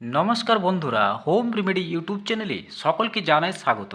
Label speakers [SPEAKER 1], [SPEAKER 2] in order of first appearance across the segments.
[SPEAKER 1] নমস্কার বন্ধুরা, home remedy YouTube চ্যানেলে সকলকে জানাই স্বাগত।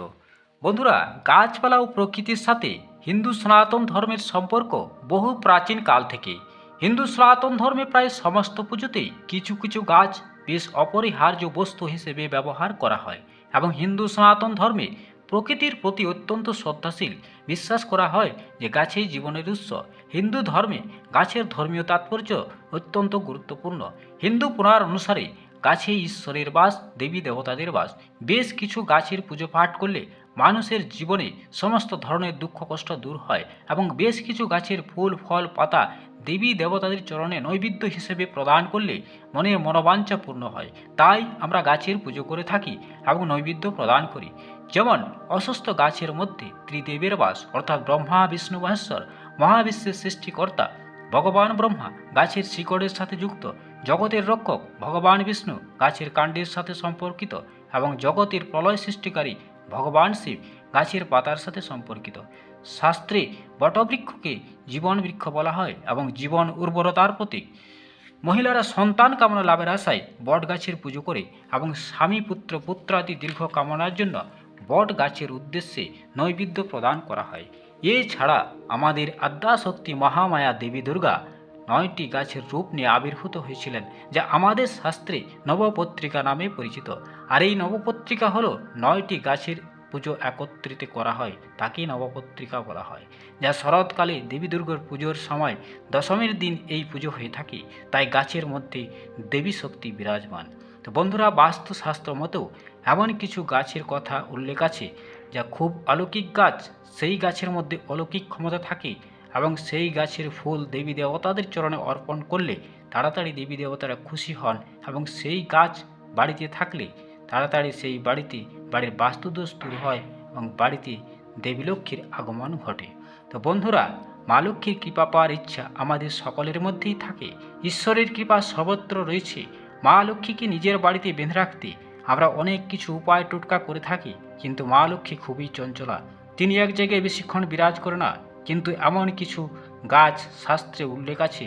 [SPEAKER 1] বন্ধুরা, গাছপালা ও প্রকৃতির সাথে হিন্দু সনাতন ধর্মের সম্পর্ক বহু প্রাচীন কাল থেকে। হিন্দু সনাতন ধর্মে প্রায় সমস্ত পুজোতেই কিছু কিছু গাছ বেশ অপরিহার্য বস্তু হিসেবে ব্যবহার করা হয় এবং হিন্দু সনাতন ধর্মে প্রকৃতির প্রতি অত্যন্ত শ্রদ্ধাশীল বিশ্বাস করা হয় যে গাছেই জীবনের উৎস। হিন্দু ধর্মে গাছের ধর্মীয় তাৎপর্য অত্যন্ত গুরুত্বপূর্ণ। হিন্দু পুরাণ অনুসারে গাছে ঈশ্বরের বাস, দেবী দেবতাদের বাস। বেশ কিছু গাছের পুজো পাঠ করলে মানুষের জীবনে সমস্ত ধরনের দুঃখ কষ্ট দূর হয় এবং বেশ কিছু গাছের ফুল, ফল, পাতা দেবী দেবতাদের চরণে নৈবেদ্য হিসেবে প্রদান করলে মনের মনোবাঞ্ছা পূর্ণ হয়। তাই আমরা গাছের পুজো করে থাকি এবং নৈবেদ্য প্রদান করি। যেমন অসুস্থ গাছের মধ্যে ত্রিদেবের বাস, অর্থাৎ ব্রহ্মা, বিষ্ণু, মহেশ্বর, মহাবিশ্বের সৃষ্টিকর্তা ভগবান ব্রহ্মা গাছের শিকড়ের সাথে যুক্ত। জগতের রক্ষক ভগবান বিষ্ণু, গাছের কাণ্ডের সাথে সম্পর্কিত এবং জগতের প্রলয় সৃষ্টিকারী ভগবান শিব গাছের পাতার সাথে সম্পর্কিত। শাস্ত্রে বটবৃক্ষকে জীবন বৃক্ষ বলা হয় এবং জীবন উর্বরতার প্রতীক। মহিলারা সন্তান কামনা লাভের আশায় বট গাছের পুজো করে এবং স্বামী, পুত্র, পুত্রাদি দীর্ঘ কামনার জন্য বট গাছের উদ্দেশ্যে নৈবেদ্য প্রদান করা হয়। এছাড়া আমাদের আদ্যাশক্তি মহামায়া দেবী দুর্গা নয়টি গাছের রূপ নিয়ে আবির্ভূত হয়েছিলেন, যা আমাদের শাস্ত্রে নবপত্রিকা নামে পরিচিত। আর এই নবপত্রিকা হলো নয়টি গাছের পুজো একত্রিত করা হয়, তাকেই নবপত্রিকা বলা হয়, যা শরৎকালে দেবী দুর্গার পুজোর সময় দশমীর দিন এই পুজো হয়ে থাকে, তাই গাছের মধ্যে দেবী শক্তি বিরাজমান। তো বন্ধুরা, বাস্তুশাস্ত্র মতো এমন কিছু গাছের কথা উল্লেখ আছে, যা খুব অলৌকিক গাছ, সেই গাছের মধ্যে অলৌকিক ক্ষমতা থাকে এবং সেই গাছের ফুল দেবী দেবতাদের চরণে অর্পণ করলে তাড়াতাড়ি দেবী দেবতারা খুশি হন এবং সেই গাছ বাড়িতে থাকলে তাড়াতাড়ি সেই বাড়িতে, বাড়ির বাস্তুদোষ দূর হয় এবং বাড়িতে দেবী লক্ষ্মীর আগমন ঘটে। তো বন্ধুরা, মা লক্ষ্মীর কৃপা পাওয়ার ইচ্ছা আমাদের সকলের মধ্যেই থাকে। ঈশ্বরের কৃপা সর্বত্র রয়েছে। মা লক্ষ্মীকে নিজের বাড়িতে বেঁধে রাখতে আমরা অনেক কিছু উপায় টোটকা করে থাকি, কিন্তু মা লক্ষ্মী খুবই চঞ্চলা। তিনি এক জায়গায় বেশিক্ষণ বিরাজ করে না কিন্তু এমন কিছু গাছ শাস্ত্রে উল্লেখ আছে,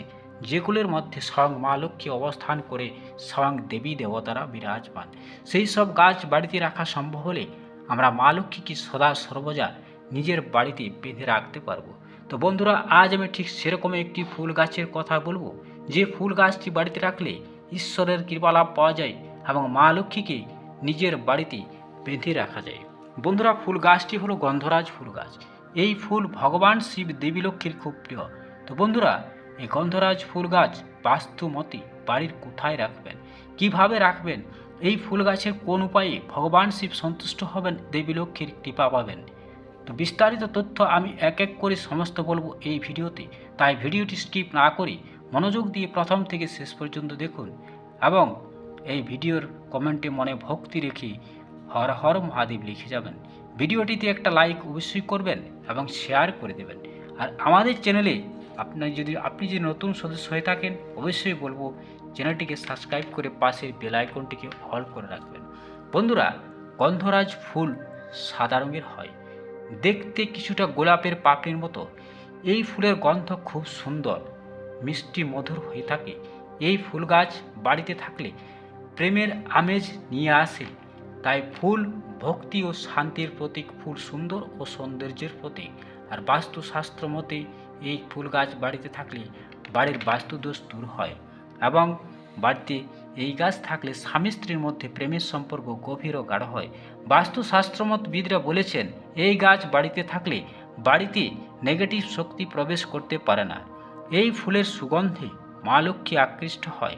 [SPEAKER 1] যেগুলোর মধ্যে স্বয়ং মা লক্ষ্মী অবস্থান করে স্বয়ং দেবী দেবতারা বিরাজমান। সেই সব গাছ বাড়িতে রাখা সম্ভব হলে আমরা মা লক্ষ্মীকে সদা সর্বদা নিজের বাড়িতে বেঁধে রাখতে পারব। তো বন্ধুরা, আজ আমি ঠিক সেরকম একটি ফুল গাছের কথা বলব, যে ফুল গাছটি বাড়িতে রাখলে ঈশ্বরের কৃপালাভ পাওয়া যায় এবং মা লক্ষ্মীকে নিজের বাড়িতে বেঁধে রাখা যায়। বন্ধুরা, ফুল গাছটি হলো গন্ধরাজ ফুল গাছ। এই ফুল ভগবান শিব দেবী লক্ষ্মীর খুব প্রিয়। তো বন্ধুরা, এই গন্ধরাজ ফুল গাছ বাস্তু মতে বাড়ির কোথায় রাখবেন? কীভাবে রাখবেন? এই ফুল গাছের কোন উপায়ে ভগবান শিব সন্তুষ্ট হবেন, দেবী লক্ষ্মীর কৃপা পাবেন? তো বিস্তারিত তথ্য আমি এক এক করে সমস্ত বলব এই ভিডিওতে। তাই ভিডিওটি স্কিপ না করে মনোযোগ দিয়ে প্রথম থেকে শেষ পর্যন্ত দেখুন এবং এই ভিডিওর কমেন্টে মনে ভক্তি রেখে হর হর মহাদেব লিখে যাবেন। ভিডিওটিতে একটা লাইক অবশ্যই করবেন। এবং শেয়ার করে দেবেন। আর আমাদের চ্যানেলে আপনার যদি, আপনি যদি নতুন সদস্য হয়ে থাকেন, অবশ্যই বলব চ্যানেলটিকে সাবস্ক্রাইব করে পাশের বেল আইকনটিকে অল করে রাখবেন। বন্ধুরা, গন্ধরাজ ফুল সাদা রঙের হয়। দেখতে কিছুটা গোলাপের পাপড়ির মতো। এই ফুলের গন্ধ খুব সুন্দর, মিষ্টি, মধুর হয়ে থাকে। এই ফুল গাছ বাড়িতে থাকলে প্রেমের আমেজ নিয়ে আসে। তাই ফুল ভক্তি ও শান্তির প্রতীক, ফুল সুন্দর ও সৌন্দর্যের প্রতীক। আর বাস্তুশাস্ত্র মতে, এই ফুল গাছ বাড়িতে থাকলে বাড়ির বাস্তুদোষ দূর হয় এবং বাড়িতে এই গাছ থাকলে স্বামী স্ত্রীর মধ্যে প্রেমের সম্পর্ক গভীর ও গাঢ় হয়। বাস্তুশাস্ত্রমতবিদরা বলেছেন, এই গাছ বাড়িতে থাকলে বাড়িতে নেগেটিভ শক্তি প্রবেশ করতে পারে না। এই ফুলের সুগন্ধে মা লক্ষ্মী আকৃষ্ট হয়।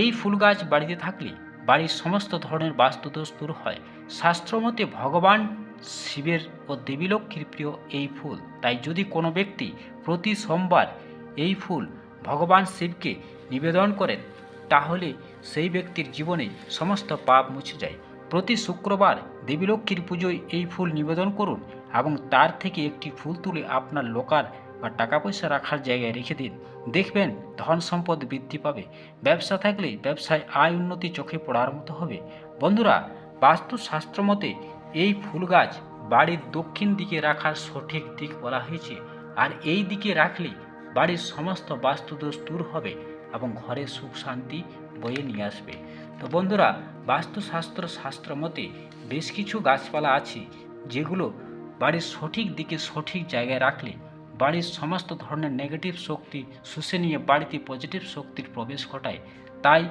[SPEAKER 1] এই ফুল গাছ বাড়িতে থাকলে বাড়ির সমস্ত ধরনের বাস্তুদোষ দূর হয়। শাস্ত্রমতে ভগবান শিবের ও দেবীলক্ষ্মীর প্রিয় এই ফুল। তাই যদি কোনো ব্যক্তি প্রতি সোমবার এই ফুল ভগবান শিবকে নিবেদন করেন, তাহলে সেই ব্যক্তির জীবনে সমস্ত পাপ মুছে যায়। প্রতি শুক্রবার দেবীলক্ষ্মীর পুজোয় এই ফুল নিবেদন করুন এবং তার থেকে একটি ফুল তুলে আপনার লোকার বা টাকা পয়সা রাখার জায়গায় রেখে দিন। দেখবেন ধন সম্পদ বৃদ্ধি পাবে। ব্যবসা থাকলে ব্যবসায় আয় উন্নতি চোখে পড়ার মতো হবে। বন্ধুরা, বাস্তুশাস্ত্র মতে এই ফুল গাছ বাড়ির দক্ষিণ দিকে রাখার সঠিক দিক বলা হয়েছে। আর এই দিকে রাখলে বাড়ির সমস্ত বাস্তুদোষ দূর হবে এবং ঘরে সুখ শান্তি বয়ে নিয়ে আসবে। তো বন্ধুরা, বাস্তুশাস্ত্র শাস্ত্র মতে বেশ কিছু গাছপালা আছে যেগুলো বাড়ির সঠিক দিকে সঠিক জায়গায় রাখলে বাড়ির সমস্ত ধরনের নেগেটিভ শক্তি শুষে নিয়ে বাড়িতে পজিটিভ শক্তির প্রবেশ ঘটায়। তাই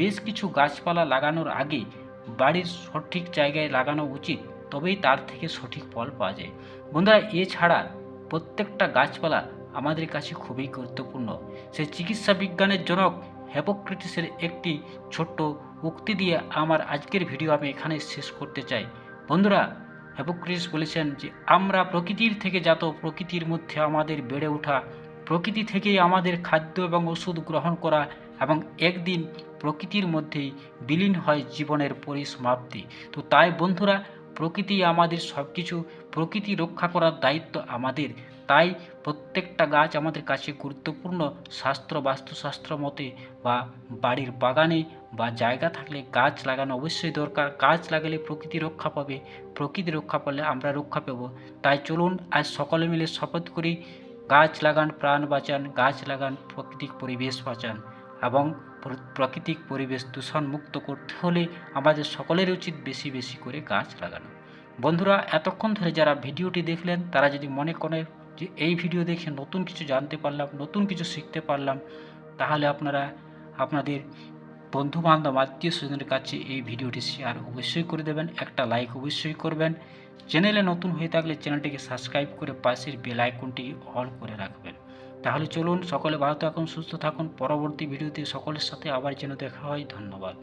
[SPEAKER 1] বেশ কিছু গাছপালা লাগানোর আগে বাড়ির সঠিক জায়গায় লাগানো উচিত, তবেই তার থেকে সঠিক ফল পাওয়া যায়। বন্ধুরা, এছাড়া প্রত্যেকটা গাছপালা আমাদের কাছে খুবই গুরুত্বপূর্ণ। সে চিকিৎসা বিজ্ঞানের জনক হ্যাপোক্রেটিসের একটি ছোট্ট উক্তি দিয়ে আমার আজকের ভিডিও আমি এখানে শেষ করতে চাই। বন্ধুরা হ্যাপোক্রিস বলেছেন যে, আমরা প্রকৃতির থেকে যাত প্রকৃতির মধ্যে আমাদের বেড়ে ওঠা, প্রকৃতি থেকেই আমাদের খাদ্য এবং ওষুধ গ্রহণ করা এবং একদিন প্রকৃতির মধ্যেই বিলীন হয় জীবনের পরিসমাপ্তি। তো তাই বন্ধুরা, প্রকৃতি আমাদের সব কিছু প্রকৃতি রক্ষা করার দায়িত্ব আমাদের। তাই প্রত্যেকটা গাছ আমাদের কাছে গুরুত্বপূর্ণ শাস্ত্র, বাস্তুশাস্ত্র মতে বা বাড়ির বাগানে বা জায়গা থাকলে গাছ লাগানো অবশ্যই দরকার। গাছ লাগালে প্রকৃতি রক্ষা পাবে। প্রকৃতি রক্ষা পেলে আমরা রক্ষা পাবো। তাই চলুন আজ সকলে মিলে শপথ করি, গাছ লাগান, প্রাণ বাঁচান, গাছ লাগান, প্রাকৃতিক পরিবেশ বাঁচান এবং প্রাকৃতিক পরিবেশ দূষণ মুক্ত করতে হলে আমাদের সকলের উচিত বেশি বেশি করে গাছ লাগানো। বন্ধুরা, এতক্ষণ ধরে যারা ভিডিওটি দেখলেন, তারা যদি মনে করেন যে এই ভিডিও দেখে নতুন কিছু জানতে পারলাম, নতুন কিছু শিখতে পারলাম, তাহলে আপনারা, আপনাদের বন্ধু বান্ধব আত্মীয় স্বজনের কাছে এই ভিডিওটি শেয়ার অবশ্যই করে দেবেন, একটা লাইক অবশ্যই করবেন। চ্যানেলে নতুন হয়ে থাকলে চ্যানেলটিকে সাবস্ক্রাইব করে পাশের বেল আইকনটি অল করে রাখবেন। তাহলে চলুন, সকলে ভালো থাকুন, সুস্থ থাকুন, পরবর্তী ভিডিওতে সকলের সাথে আবার যেন দেখা হয়, ধন্যবাদ।